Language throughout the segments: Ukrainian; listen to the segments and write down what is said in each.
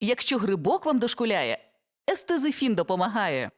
Якщо грибок вам дошкуляє, естезифін допомагає.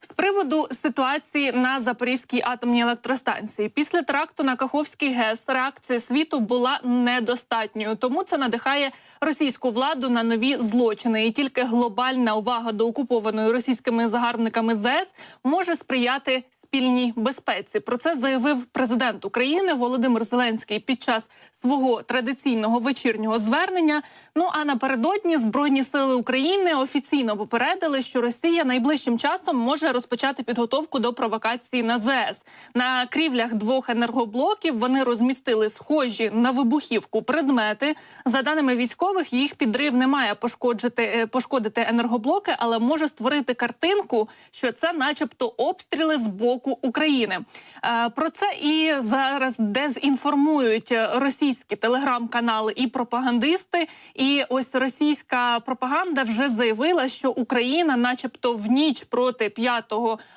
З приводу ситуації на Запорізькій атомній електростанції після теракту на Каховський ГЕС реакція світу була недостатньою. Тому це надихає російську владу на нові злочини. І тільки глобальна увага до окупованої російськими загарбниками ЗС може сприяти спільній безпеці. Про це заявив президент України Володимир Зеленський під час свого традиційного вечірнього звернення. Ну а напередодні збройні сили України офіційно попередили, що Росія найближчим часом може розпочати підготовку до провокації на ЗС. На крівлях двох енергоблоків вони розмістили схожі на вибухівку предмети. За даними військових, їх підрив не має пошкоджити е, пошкодити енергоблоки, але може створити картинку, що це, начебто, обстріли з боку України. Е, Про це і зараз дезінформують російські телеграм-канали і пропагандисти. І ось російська пропаганда вже заявила, що Україна, начебто, в ніч проти 5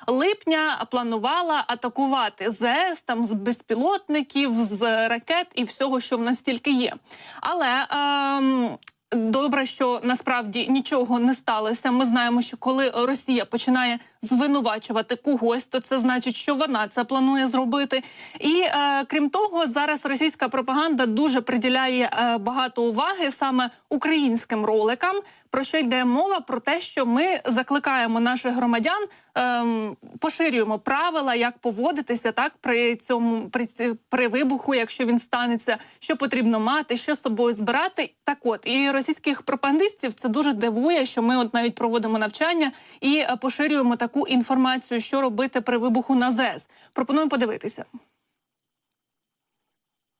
липня планувала атакувати ЗС там з безпілотників, з ракет і всього, що в нас тільки є. Але ем, Добре, що насправді нічого не сталося. Ми знаємо, що коли Росія починає звинувачувати когось, то це значить, що вона це планує зробити. І е, крім того, зараз російська пропаганда дуже приділяє е, багато уваги саме українським роликам. Про що йде мова? Про те, що ми закликаємо наших громадян, ем, поширюємо правила, як поводитися так при цьому при, при вибуху, якщо він станеться, що потрібно мати, що з собою збирати. Так от і російських пропагандистів це дуже дивує, що ми от навіть проводимо навчання і е, поширюємо таку інформацію, що робити при вибуху на ЗЕС. Пропоную подивитися.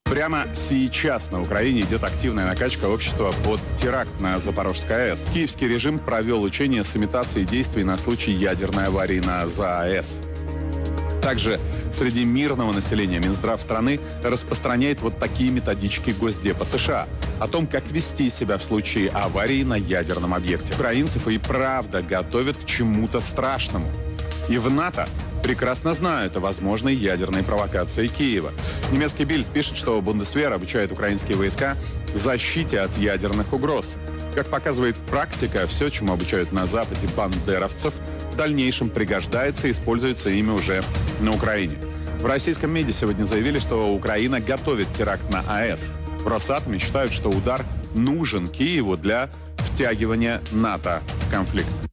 Прямо сейчас на Украине идет активная накачка общества под теракт на Запорожской АЭС. Киевский режим провел учения с имитацией действий на случай ядерной аварии на ЗАЭС. Также среди мирного населения Минздрав страны распространяет вот такие методички Госдепа США о том, как вести себя в случае аварии на ядерном объекте. Украинцев и правда готовят к чему-то страшному. И в НАТО прекрасно знают о возможной ядерной провокации Киева. Немецкий Бильд пишет, что Бундесвер обучает украинские войска защите от ядерных угроз. Как показывает практика, все, чему обучают на Западе бандеровцев, дальнейшем пригождается и используется ими уже на Украине. В российском МИДе сегодня заявили, что Украина готовит теракт на АЭС. В Росатоме считают, что удар нужен Киеву для втягивания НАТО в конфликт.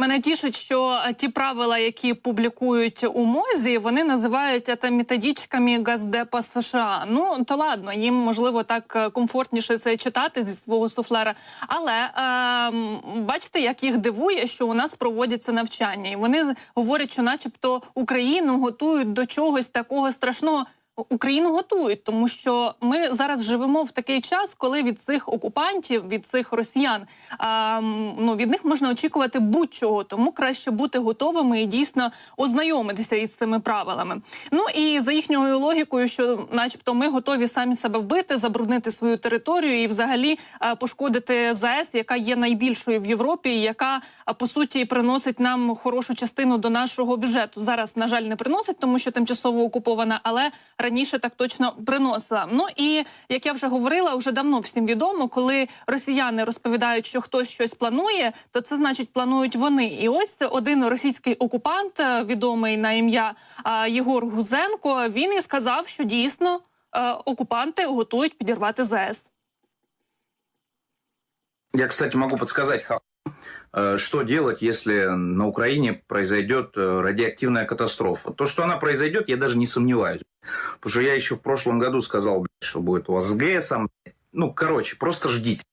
Мене тішить, що е, ті правила, які публікують у мозі, вони називають це методичками Газдепа США. Ну то ладно, їм можливо так е, комфортніше це читати зі свого суфлера. Але е, бачите, як їх дивує, що у нас проводяться навчання, і вони говорять, що, начебто, Україну готують до чогось такого страшного. Україну готують, тому що ми зараз живемо в такий час, коли від цих окупантів, від цих росіян, а, ну від них можна очікувати будь-чого. Тому краще бути готовими і дійсно ознайомитися із цими правилами. Ну і за їхньою логікою, що, начебто, ми готові самі себе вбити, забруднити свою територію і, взагалі, е, пошкодити ЗАЕС, яка є найбільшою в Європі, яка а, по суті приносить нам хорошу частину до нашого бюджету. Зараз, на жаль, не приносить, тому що тимчасово окупована, але раніше так точно приносила. Ну і як я вже говорила, вже давно всім відомо, коли росіяни розповідають, що хтось щось планує, то це значить планують вони. І ось один російський окупант, е, відомий на ім'я Єгор Гузенко, він і сказав, що дійсно е, окупанти готують підірвати ЗАЕС. Я, кстати, могу подсказать, э, что делать, если на Украине произойдет э, радиоактивная катастрофа. То, что она произойдет, я даже не сомневаюсь. Потому что я еще в прошлом году сказал, блядь, что будет у вас с ГЭСом. Ну, короче, просто ждите.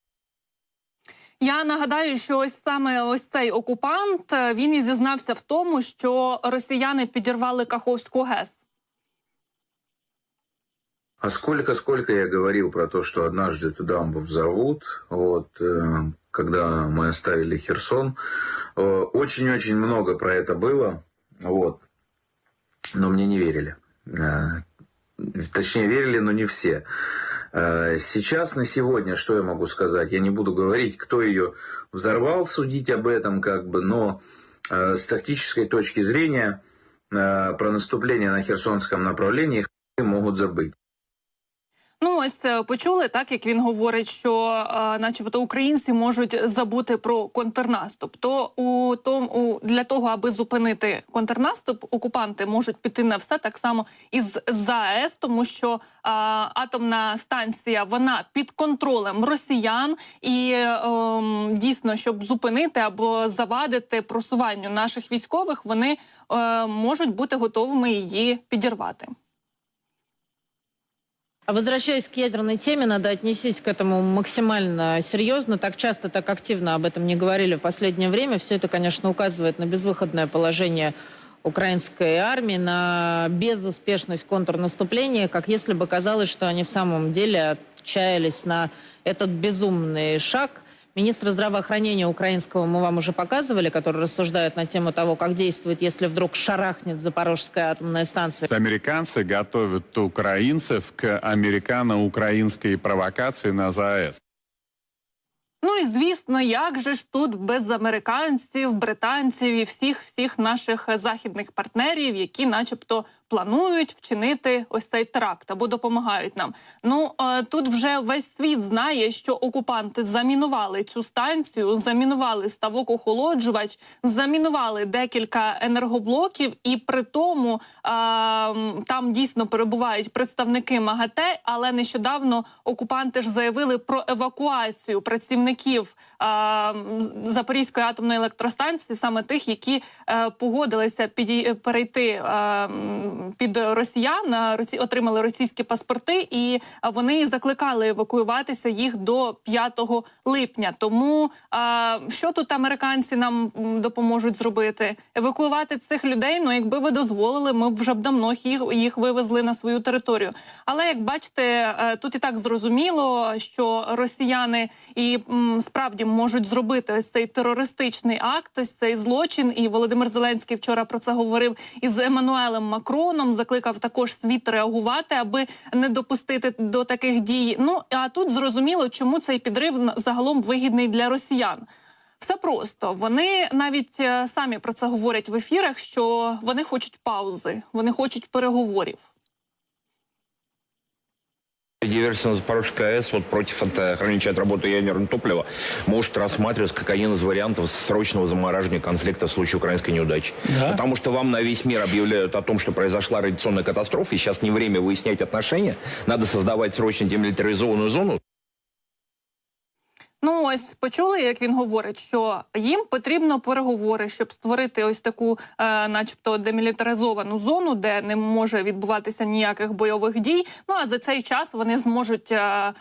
Я нагадаю, що ось саме ось цей окупант е, він і зізнався в тому, що росіяни підірвали Каховську ГЕС. А сколько, сколько я говорил про то, что однажды туда взорвут, вот, э, когда мы оставили Херсон. Э, Очень-очень много про это было, вот, но мне не верили. Э, Точнее, верили, но не все. Э, Сейчас, на сегодня, что я могу сказать? Я не буду говорить, кто ее взорвал, судить об этом, как бы, но э, с тактической точки зрения э, про наступление на Херсонском направлении могут забыть. Ну ось е, почули так, як він говорить, що, е, начебто, українці можуть забути про контрнаступ. То у тому для того, аби зупинити контрнаступ, окупанти можуть піти на все так само із ЗАЕС, тому що е, атомна станція вона під контролем росіян, і е, ем, дійсно, щоб зупинити або завадити просуванню наших військових, вони е, можуть бути готовими її підірвати. А возвращаясь к ядерной теме, надо отнестись к этому максимально серьезно. Так часто, так активно об этом не говорили в последнее время. Все это, конечно, указывает на безвыходное положение украинской армии, на безуспешность контрнаступления, как если бы казалось, что они в самом деле отчаялись на этот безумный шаг. Министра здравоохранения украинского мы вам уже показывали, который рассуждает на тему того, как действовать, если вдруг шарахнет Запорожская атомная станция. Американцы готовят украинцев к американо-украинской провокации на ЗАЭС. Ну і звісно, як же ж тут без американців, британців і всіх всіх наших е, західних партнерів, які, начебто, планують вчинити ось цей теракт або допомагають нам. Ну е, тут вже весь світ знає, що окупанти замінували цю станцію, замінували ставок охолоджувач, замінували декілька енергоблоків, і при тому е, там дійсно перебувають представники МАГАТЕ, але нещодавно окупанти ж заявили про евакуацію працівників е, Запорізької атомної електростанції, саме тих, які погодилися перейти під росіян, росі- отримали російські паспорти, і вони закликали евакуюватися їх до 5 липня. Тому що тут американці нам допоможуть зробити? Евакуювати цих людей. Ну, якби ви дозволили, ми б вже б давно їх, їх вивезли на свою територію. Але як бачите, тут і так зрозуміло, що росіяни і справді можуть зробити ось цей терористичний акт, ось цей злочин. І Володимир Зеленський вчора про це говорив із Еммануелем Макроном. Закликав також світ реагувати, аби не допустити до таких дій. Ну а тут зрозуміло, чому цей підрив загалом вигідний для росіян. Все просто вони навіть е, самі про це говорять в ефірах, що вони хочуть паузи, вони хочуть переговорів. Диверсия на Запорожской АЭС вот против это, ограничивает работу ядерного топлива может рассматриваться как один из вариантов срочного замораживания конфликта в случае украинской неудачи. Потому что вам на весь мир объявляют о том, что произошла радиационная катастрофа, и сейчас не время выяснять отношения. Надо создавать срочно демилитаризованную зону. Ну ось почули, як він говорить, що їм потрібно переговори, щоб створити ось таку, е, начебто, демілітаризовану зону, де не може відбуватися ніяких бойових дій. Ну а за цей час вони зможуть е, е,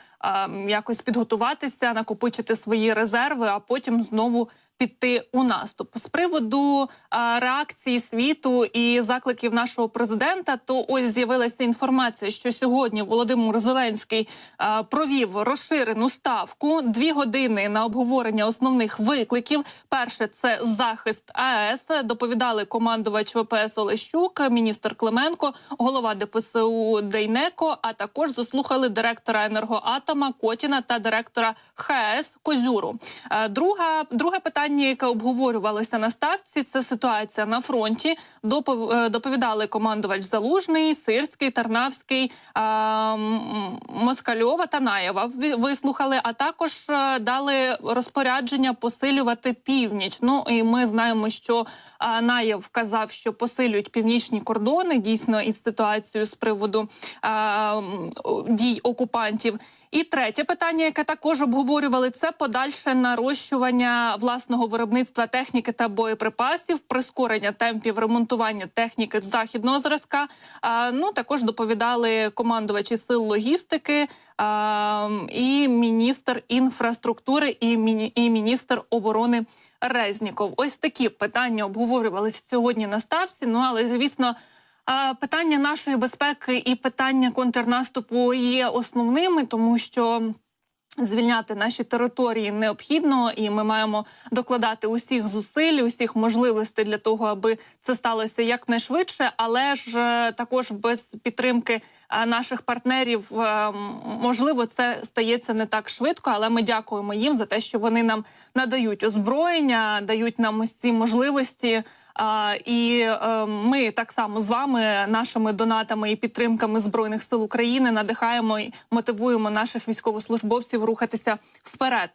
якось підготуватися, накопичити свої резерви, а потім знову. Піти у наступ з приводу е, реакції світу і закликів нашого президента. То ось з'явилася інформація, що сьогодні Володимир Зеленський е, провів розширену ставку дві години на обговорення основних викликів. Перше це захист АЕС. Доповідали командувач ВПС Олещук, міністр Клименко, голова ДПСУ Дейнеко. А також заслухали директора енергоатома Котіна та директора ХС Козюру. Е, Друга друге питання, яке обговорювалося на ставці, це ситуація на фронті. Е, доповідали командувач Залужний, Сирський, Тарнавський, Москальова та Наєва. Вислухали, а також е, дали розпорядження посилювати північ. Ну і ми знаємо, що Наєв вказав, що посилюють північні кордони дійсно із ситуацією з приводу дій окупантів. І третє питання, яке також обговорювали, це подальше нарощування власного виробництва техніки та боєприпасів, прискорення темпів ремонтування техніки західного зразка. Ну також доповідали командувачі сил логістики і міністр інфраструктури, і міністр оборони Резніков. Ось такі питання обговорювалися сьогодні на ставці. Ну але звісно. Питання нашої безпеки і питання контрнаступу є основними, тому що звільняти наші території необхідно, і ми маємо докладати усіх зусиль, усіх можливостей для того, аби це сталося якнайшвидше, але ж е, також без підтримки наших партнерів, е, можливо, це стається не так швидко, але ми дякуємо їм за те, що вони нам надають озброєння, дають нам ось ці можливості. І е, ми так само з вами, нашими донатами і підтримками збройних сил України, надихаємо і мотивуємо наших військовослужбовців рухатися вперед.